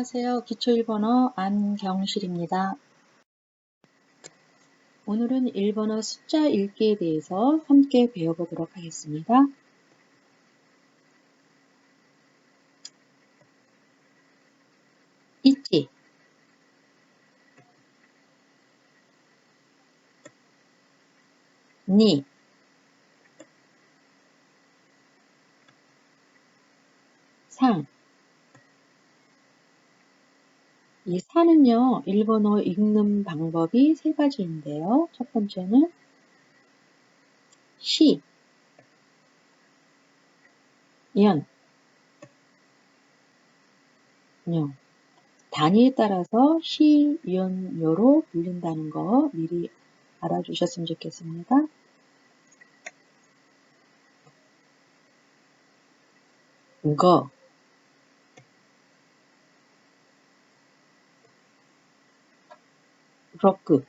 안녕하세요. 기초 일본어 안경실입니다. 오늘은 일본어 숫자 읽기에 대해서 함께 배워보도록 하겠습니다. 있지, 니, 상, 이 산은요, 일본어 읽는 방법이 세 가지인데요. 첫 번째는 시, 연, 요. 단위에 따라서 시, 연, 요로 불린다는 거 미리 알아주셨으면 좋겠습니다. 거, 로크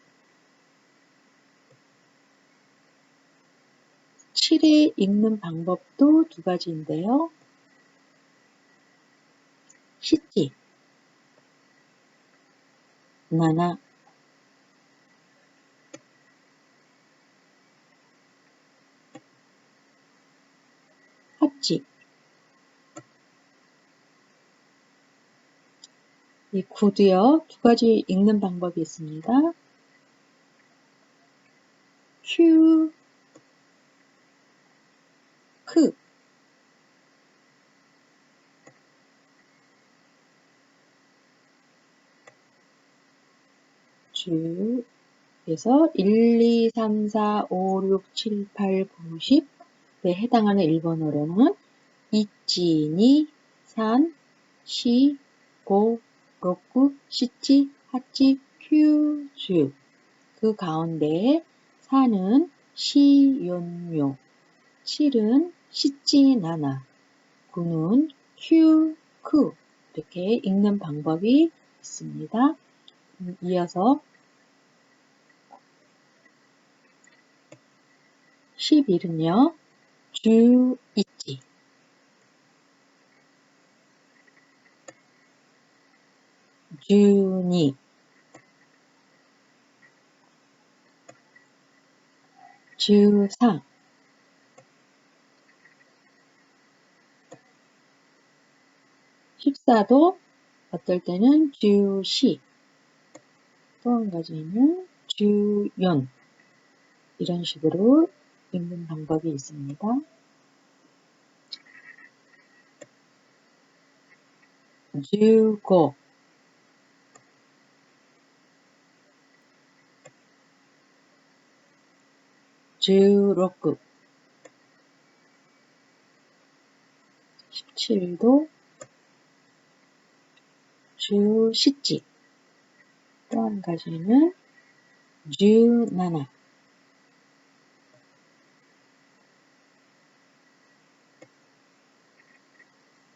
7에 읽는 방법도 두 가지인데요. 시지, 나나, 하지. 이 구도요, 두 가지 읽는 방법이 있습니다. 큐, 크, 주, 그래서 1, 2, 3, 4, 5, 6, 7, 8, 9, 10에 해당하는 일본어로는 이찌니, 산, 시, 고, 로쿠, 시치, 하치, 큐주. 그 가운데 산은 시연요, 7은 시찌나나, 9는 큐, 크 이렇게 읽는 방법이 있습니다. 음, 이어서 11은요. 주 있지. 주니 주상 십사도 어떨 때는 주시. 또 한 가지는 주연. 이런 식으로 읽는 방법이 있습니다. 주고 주로크 17도 주시지. 또 한 가지는 주나나.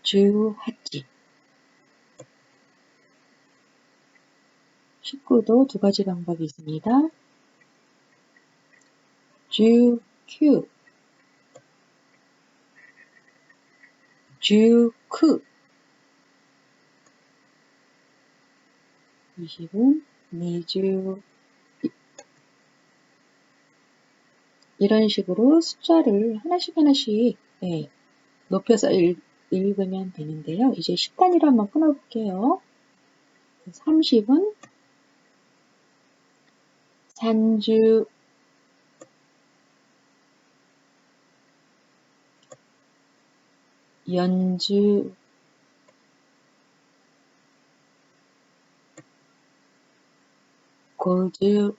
주하지. 19도 두 가지 방법이 있습니다. 주, 크 20은 미주 이런 식으로 숫자를 하나씩 하나씩 네, 높여서 읽, 읽으면 되는데요. 이제 10단위로 한번 끊어볼게요. 30은 산주 연주 고주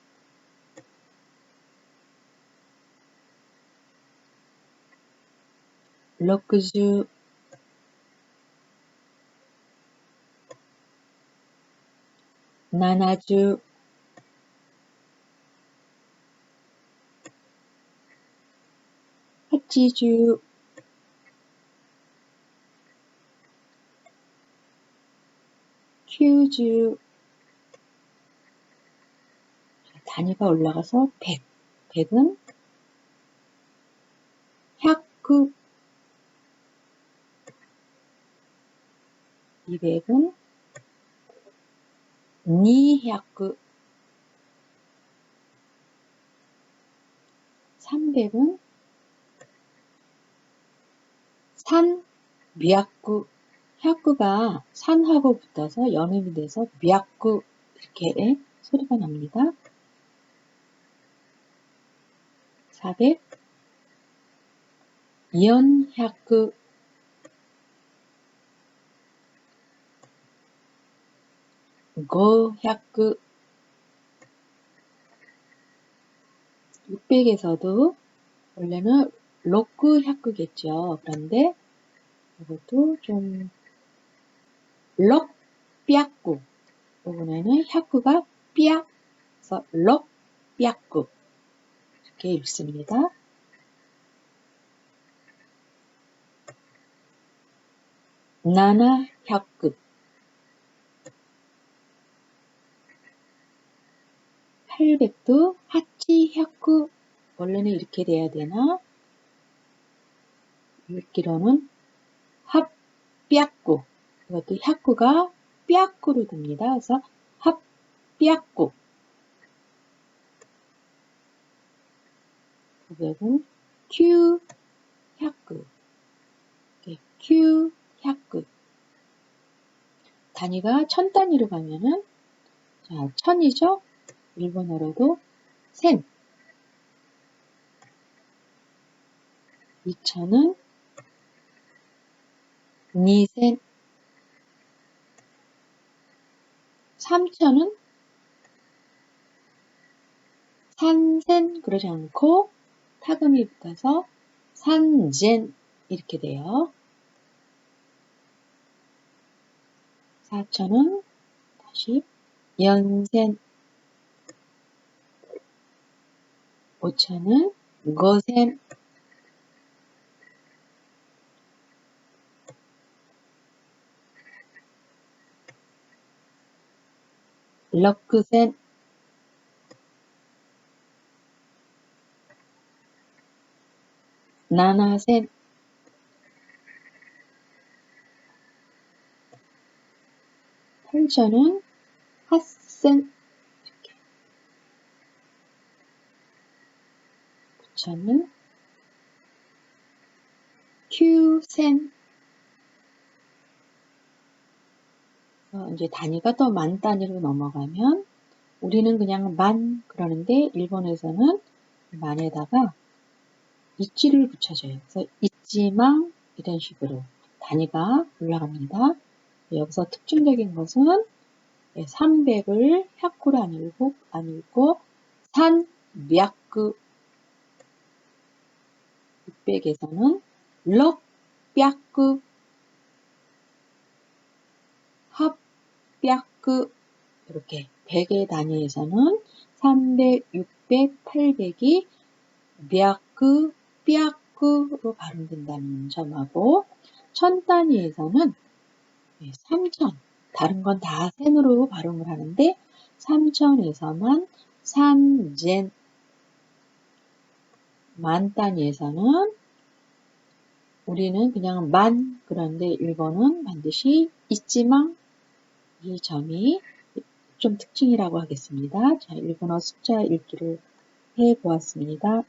럭주 나나주 하치주 큐주 단위가 올라가서 100 100은 혁구. 200은 200 300은 산, 미약구, 혁구가 산하고 붙어서 연음이 돼서 미약구 이렇게 소리가 납니다. 400 연약구 고약구 600에서도 원래는 로크 혁구겠죠. 그런데 이것도 좀 럭, 삐약구 이번에는 혁구가 삐약 그래서 럭, 삐약구 이렇게 읽습니다. 나나 혁급 800도 하치 혁구. 원래는 이렇게 돼야 되나? 읽기로는 합삐약구 이것도 혁구가 삐약구로 됩니다. 그래서 합 삐약구. 900은 큐 혁구. 큐 혁구. 단위가 천 단위로 가면은 자 천이죠. 일본어로도 센 2천은 니센 3천은 산센 그러지 않고 타금이 붙어서 산젠 이렇게 돼요. 4천은 다시 연센 5천은 고센 럭크센 나나센 팔천은 핫센 이렇게 구천은 큐센 어, 이제 단위가 또만 단위로 넘어가면 우리는 그냥 만 그러는데 일본에서는 만에다가 있지를 붙여줘요. 그래서 있지만 이런 식으로 단위가 올라갑니다. 여기서 특징적인 것은 300을 혁구로 안 읽고, 안 읽고 산, 미약구 600에서는 럭, 삐약구 합, 삐약구 이렇게 100의 단위에서는 300, 600, 800이 미약구, 삐약구로 발음된다는 점하고 천 단위에서는 3천. 다른 건 다 센으로 발음을 하는데 3천에서만 산젠. 만 단위에서는 우리는 그냥 만. 그런데 일본은 반드시 있지만 이 점이 좀 특징이라고 하겠습니다. 자, 일본어 숫자 읽기를 해 보았습니다.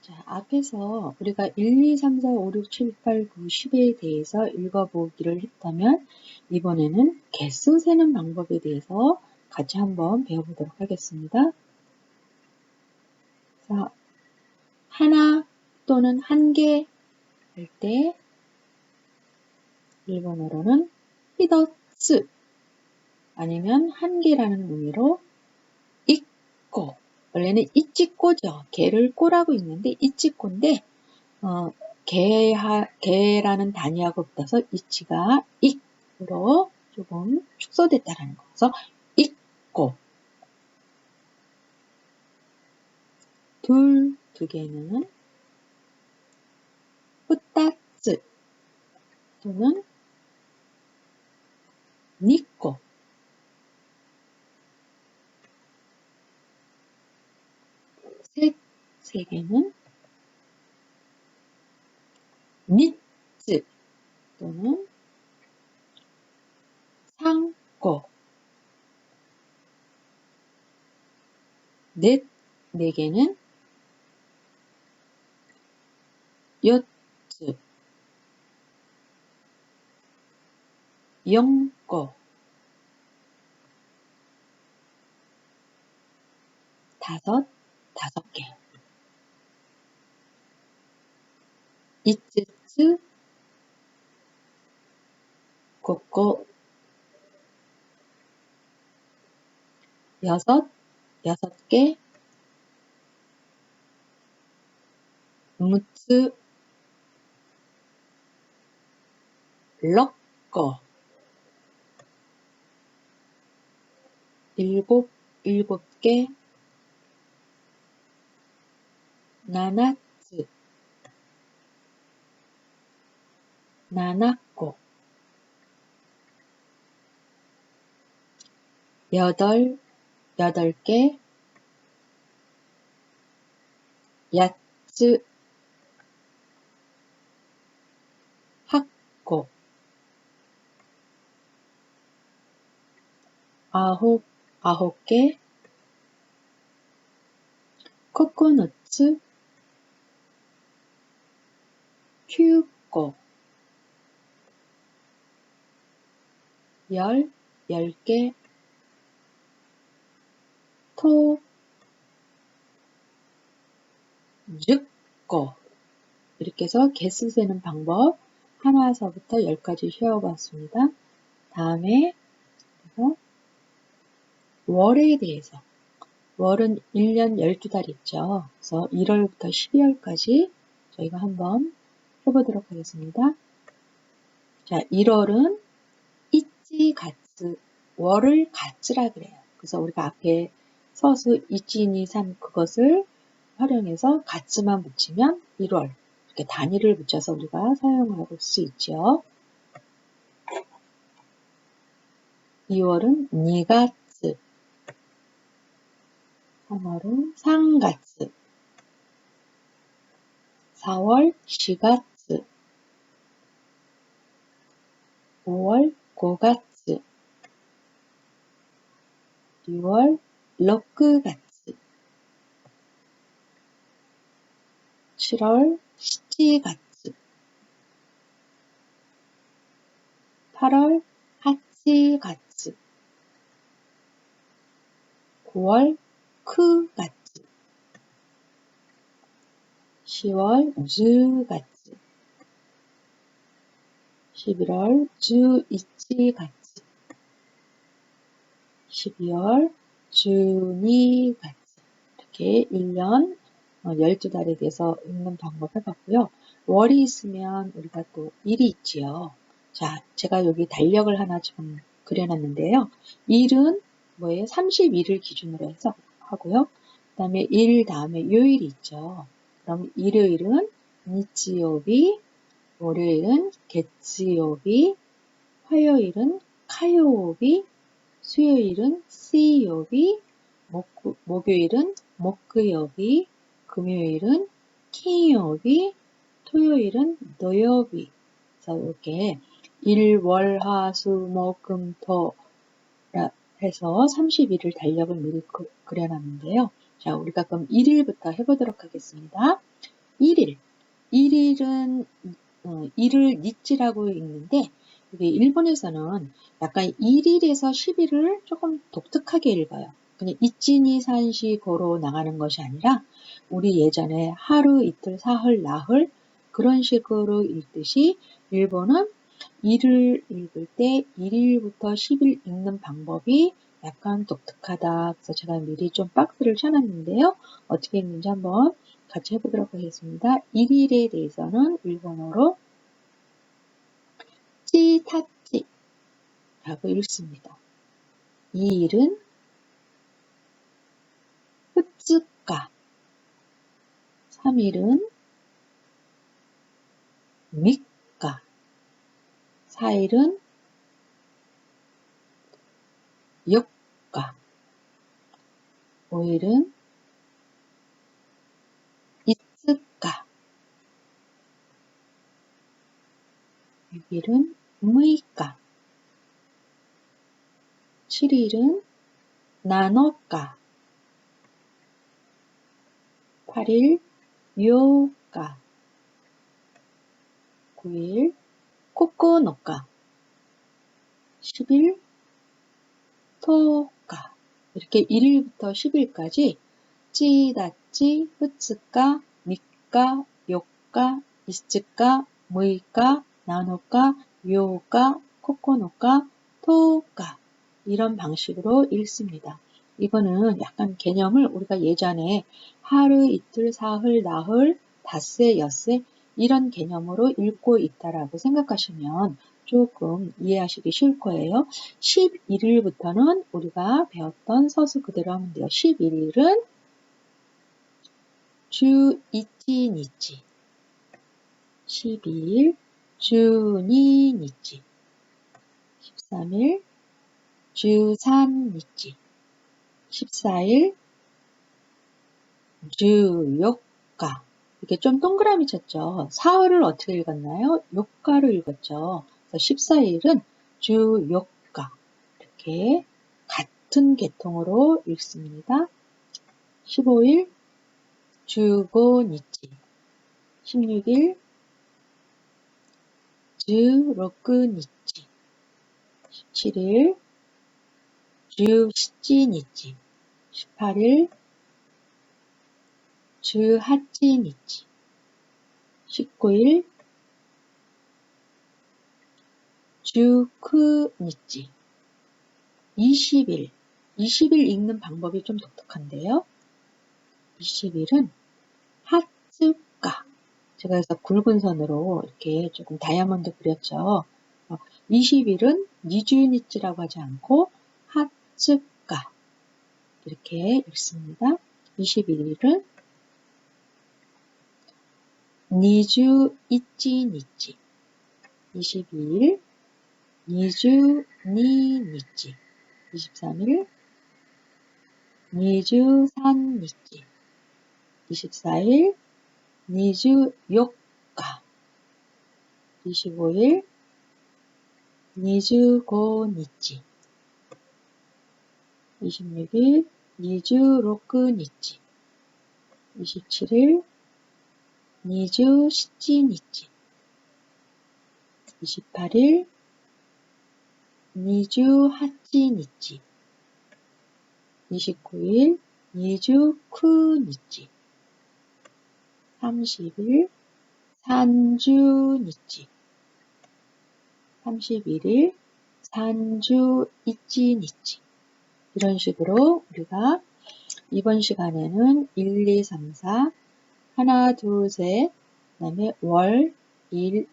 자, 앞에서 우리가 1, 2, 3, 4, 5, 6, 7, 8, 9, 10에 대해서 읽어보기를 했다면 이번에는 개수 세는 방법에 대해서 같이 한번 배워보도록 하겠습니다. 자, 하나 또는 한 개 할 때 일본어로는 히더츠 아니면 한 개라는 의미로 있고 원래는 이치꼬죠. 개를 꼬라고 있는데 이치꼬인데 어, 개하, 개라는 단위하고 붙어서 이치가 익으로 조금 축소됐다라는 거. 그래서 있고 둘, 두 개는 후따츠 또는 니꼬 셋, 세 개는 니츠 또는 상, 거. 넷, 네 개는 여츠, 영거, 다섯, 다섯 개. 이츠츠, 고고, 여섯, 여섯 개, 무츠, 럭거, 일곱, 일곱 개, 나나츠, 나나코, 여덟, 여덟 개, 야츠, 학고, 아홉, 아홉 개, 코코넛츠, 큐고, 열, 열 개, 토, 줍고 이렇게 해서 개수 세는 방법. 하나서부터 열까지 쉬어봤습니다. 다음에 월에 대해서 월은 1년 12달 있죠. 그래서 1월부터 12월까지 저희가 한번 해보도록 하겠습니다. 자, 1월은 이찌 가츠 월을 가츠라 그래요. 그래서 우리가 앞에 서수 이찌, 니, 삼 그것을 활용해서 가츠만 붙이면 1월 이렇게 단위를 붙여서 우리가 사용할 수 있죠. 2월은 니가 츠 3월은 상가츠 4월 시가츠 5월 고가츠 6월 럭크가츠 7월 시치가츠 8월 하치가츠 9월 크가츠 10월 즈가츠 11월 주이치가츠 12월 주니가츠 이렇게 1년 12달에 어, 대해서 읽는 방법 해봤고요. 월이 있으면 우리가 또 일이 있지요. 자, 제가 여기 달력을 하나 지금 그려놨는데요. 일은 뭐예요? 30일을 기준으로 해서 하고요. 그 다음에 일 다음에 요일이 있죠. 그럼 일요일은 니치요비, 월요일은 개치요비, 화요일은 카요비, 수요일은 시요비, 목 요일은 목요비, 금요일은 키요비, 토요일은 노요비. 그래서 이렇게 일, 월, 화, 수, 목, 금, 토 해서 30일을 달력을 미리 그려놨는데요. 자, 우리가 그럼 1일부터 해보도록 하겠습니다. 1일. 1일은 어, 일을 니치라고 읽는데 이게 일본에서는 약간 1일에서 10일을 조금 독특하게 읽어요. 그냥 이치니 산시 고로 나가는 것이 아니라 우리 예전에 하루, 이틀, 사흘, 나흘 그런 식으로 읽듯이 일본은 일을 읽을 때 1일부터 10일 읽는 방법이 약간 독특하다. 그래서 제가 미리 좀 박스를 쳐놨는데요. 어떻게 읽는지 한번 같이 해보도록 하겠습니다. 1일에 대해서는 일본어로 찌타찌 라고 읽습니다. 2일은 흡즈가 3일은 밑가 4일은 역가. 5일은 이츠가. 6일은 무이가. 7일은 나노가. 8일 요가. 9일 코코노가 10일 토가 이렇게 1일부터 10일까지 찌다찌, 흐츠까, 미까, 요까, 이스츠까, 무이까, 나노까, 요가, 코코노까, 토가 이런 방식으로 읽습니다. 이거는 약간 개념을 우리가 예전에 하루, 이틀, 사흘, 나흘, 닷새, 엿새 이런 개념으로 읽고 있다라고 생각하시면 조금 이해하시기 쉬울 거예요. 11일부터는 우리가 배웠던 서수 그대로 하면 돼요. 11일은 주 이치 니치 12일 주니 니치 13일 주산 니치 14일 주욕가 이렇게 좀 동그라미 쳤죠. 사흘을 어떻게 읽었나요? 욕가로 읽었죠. 그래서 14일은 주욕가 이렇게 같은 계통으로 읽습니다. 15일 주고니치 16일 주로크니치 17일 주시치니치 18일 주하치니치 19일 주크니치 20일 20일 읽는 방법이 좀 독특한데요. 20일은 하츠가 제가 그래서 굵은 선으로 이렇게 조금 다이아몬드 그렸죠. 20일은 니주니치라고 하지 않고 하츠가 이렇게 읽습니다. 21일은 니주 이치 니치 22일 니주 니 니치 23일 니주 산 니치 24일 니주 욕가. 25일 니주 고 니치 26일 니주 로크 니치 27일 니주 시치 니치 28일 니주 하치 니치 29일 니주 쿠 니치 30일 산주 니치 31일 산주 이치 니치 이런 식으로 우리가 이번 시간에는 1, 2, 3, 4 하나, 둘, 셋 그 다음에 월, 일에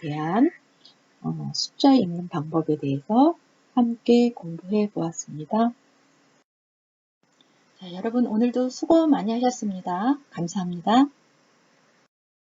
대한 어, 숫자 읽는 방법에 대해서 함께 공부해 보았습니다. 자, 여러분 오늘도 수고 많이 하셨습니다. 감사합니다.